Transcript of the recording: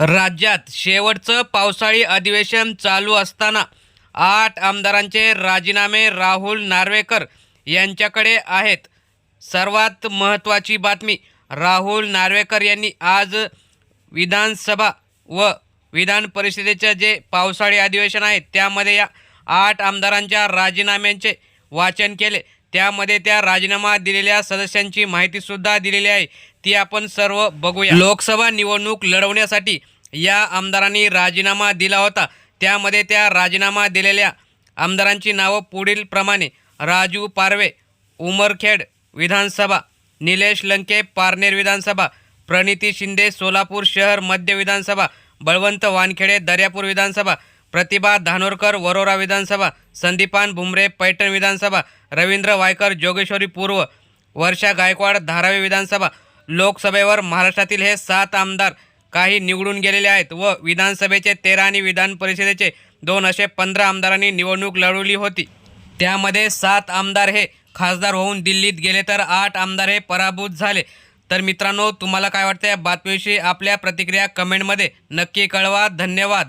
राज्यात शेवटचं पावसाळी अधिवेशन चालू असताना आठ आमदारांचे राजीनामे राहुल नार्वेकर यांच्याकडे आहेत. सर्वात महत्त्वाची बातमी राहुल नार्वेकर यांनी आज विधानसभा व विधान परिषदेचं जे पावसाळी अधिवेशन आहे त्यामध्ये या आठ आमदारांच्या राजीनाम्यांचे वाचन केले. त्यामध्ये त्या राजीनामा दिलेल्या सदस्यांची माहितीसुद्धा दिलेली आहे. ती आपण सर्व बघूया. लोकसभा निवडणूक लढवण्यासाठी या आमदारांनी राजीनामा दिला होता. त्यामध्ये त्या राजीनामा दिलेल्या आमदारांची नावं पुढीलप्रमाणे राजू पारवे उमरखेड विधानसभा निलेश लंके पारनेर विधानसभा प्रणिती शिंदे सोलापूर शहर मध्य विधानसभा बळवंत वानखेडे दर्यापूर विधानसभा प्रतिभा धानोरकर वरोरा विधानसभा संदीपान भुमरे पैठण विधानसभा रवींद्र वायकर जोगेश्वरी पूर्व वर्षा गायकवाड धारावी विधानसभा लोकसभेवर महाराष्ट्रातील हे सात आमदार काही निवडून गेलेले आहेत व विधानसभेचे तेरा आणि विधान परिषदेचे दोन असे पंधरा आमदारांनी निवडणूक लढवली होती. त्यामध्ये सात आमदार हे खासदार होऊन दिल्लीत गेले तर आठ आमदार हे पराभूत झाले. तर मित्रांनो तुम्हाला काय वाटतं या बातमीविषयी आपल्या प्रतिक्रिया कमेंटमध्ये नक्की कळवा. धन्यवाद.